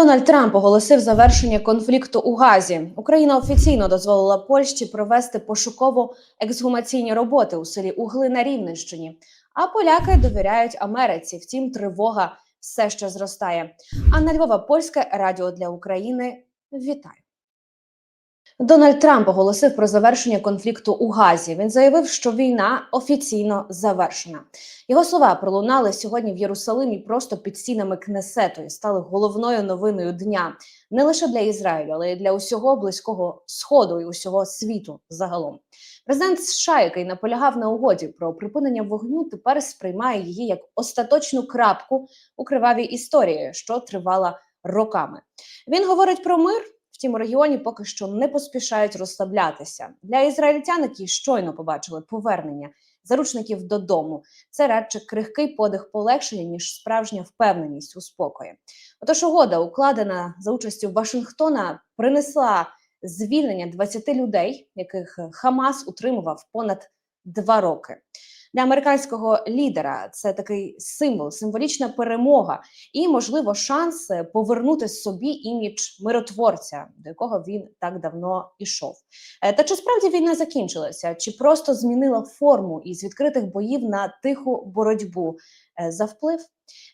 Дональд Трамп оголосив завершення конфлікту у Газі. Україна офіційно дозволила Польщі провести пошуково-ексгумаційні роботи у селі Угли на Рівненщині. А поляки довіряють Америці. Втім, тривога все ще зростає. Анна Львова, польське радіо для України. Вітаю. Дональд Трамп оголосив про завершення конфлікту у Газі. Він заявив, що війна офіційно завершена. Його слова пролунали сьогодні в Єрусалимі просто під стінами Кнесету і стали головною новиною дня не лише для Ізраїлю, але й для усього близького сходу і усього світу загалом. Президент США, який наполягав на угоді про припинення вогню, тепер сприймає її як остаточну крапку у кривавій історії, що тривала роками. Він говорить про мир. Втім, у регіоні поки що не поспішають розслаблятися для ізраїльтян, які щойно побачили повернення заручників додому. Це радше крихкий подих полегшення ніж справжня впевненість у спокої. Отож, угода, укладена за участю Вашингтона, принесла звільнення 20 людей, яких Хамас утримував понад два роки. Для американського лідера це такий символ, символічна перемога і, можливо, шанс е, повернути собі імідж миротворця, до якого він так давно ішов. Е, Та чи справді війна закінчилася, чи просто змінила форму із відкритих боїв на тиху боротьбу Е, за вплив?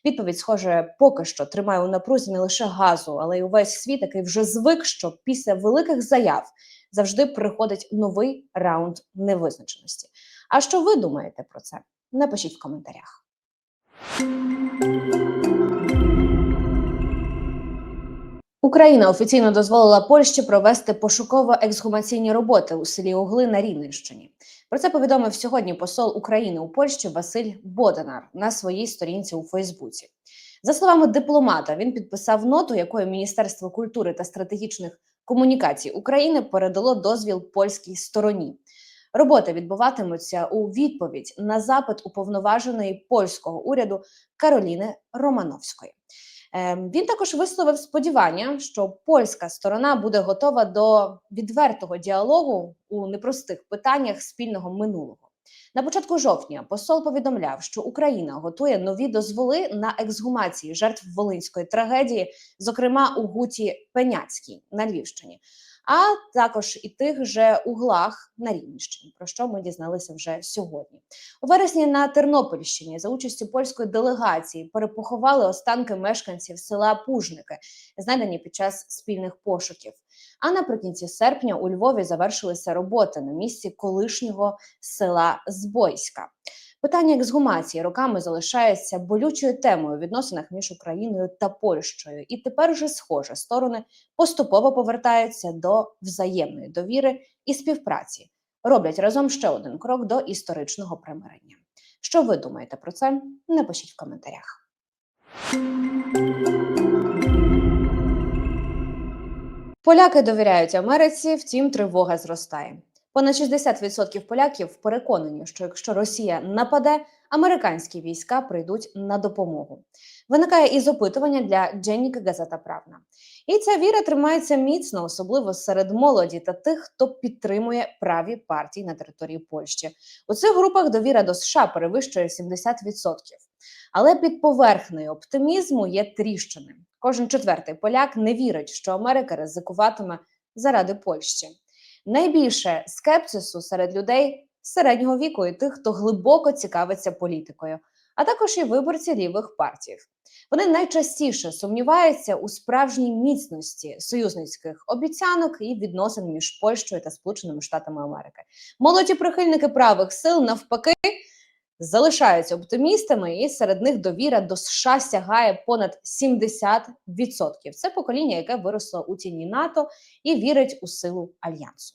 Відповідь, схоже, поки що тримає у напрузі не лише газу, але й увесь світ, який вже звик, що після великих заяв завжди приходить новий раунд невизначеності. А що ви думаєте про це? Напишіть в коментарях. Україна офіційно дозволила Польщі провести пошуково-ексгумаційні роботи у селі Угли на Рівненщині. Про це повідомив сьогодні посол України у Польщі Василь Боденар на своїй сторінці у Фейсбуці. За словами дипломата, він підписав ноту, якою Міністерство культури та стратегічних комунікацій України передало дозвіл польській стороні. Роботи відбуватимуться у відповідь на запит уповноваженої польського уряду Кароліни Романовської. Ем, Він також висловив сподівання, що польська сторона буде готова до відвертого діалогу у непростих питаннях спільного минулого. На початку жовтня посол повідомляв, що Україна готує нові дозволи на ексгумації жертв волинської трагедії, зокрема у Гуті Пеняцькій на Львівщині, а також і тих же углах на Рівненщині, про що ми дізналися вже сьогодні. У вересні на Тернопільщині за участю польської делегації перепоховали останки мешканців села Пужники, знайдені під час спільних пошуків. А наприкінці серпня у Львові завершилися роботи на місці колишнього села Збойська. Питання ексгумації роками залишається болючою темою у відносинах між Україною та Польщею, і тепер вже схоже, сторони поступово повертаються до взаємної довіри і співпраці, роблять разом ще один крок до історичного примирення. Що ви думаєте про це? Напишіть в коментарях. Поляки довіряють Америці, втім, тривога зростає. Понад 60% поляків переконані, що якщо Росія нападе, американські війська прийдуть на допомогу. Виникає із опитування для Дженніка Газета Правна. І ця віра тримається міцно, особливо серед молоді та тих, хто підтримує праві партії на території Польщі. У цих групах довіра до США перевищує 70%. Але під поверхнею оптимізму є тріщини. Кожен четвертий поляк не вірить, що Америка ризикуватиме заради Польщі. Найбільше скепсису серед людей середнього віку і тих, хто глибоко цікавиться політикою, а також і виборці лівих партій. Вони найчастіше сумніваються у справжній міцності союзницьких обіцянок і відносин між Польщею та Сполученими Штатами Америки. Молоді прихильники правих сил навпаки залишаються оптимістами, і серед них довіра до США сягає понад 70%. Це покоління, яке виросло у тіні НАТО і вірить у силу альянсу.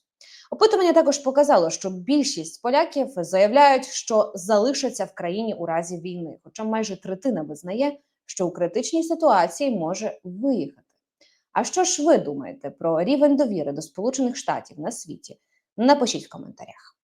Опитування також показало, що більшість поляків заявляють, що залишаться в країні у разі війни, хоча майже третина визнає, що у критичній ситуації може виїхати. А що ж ви думаєте про рівень довіри до Сполучених Штатів на світі? Напишіть в коментарях.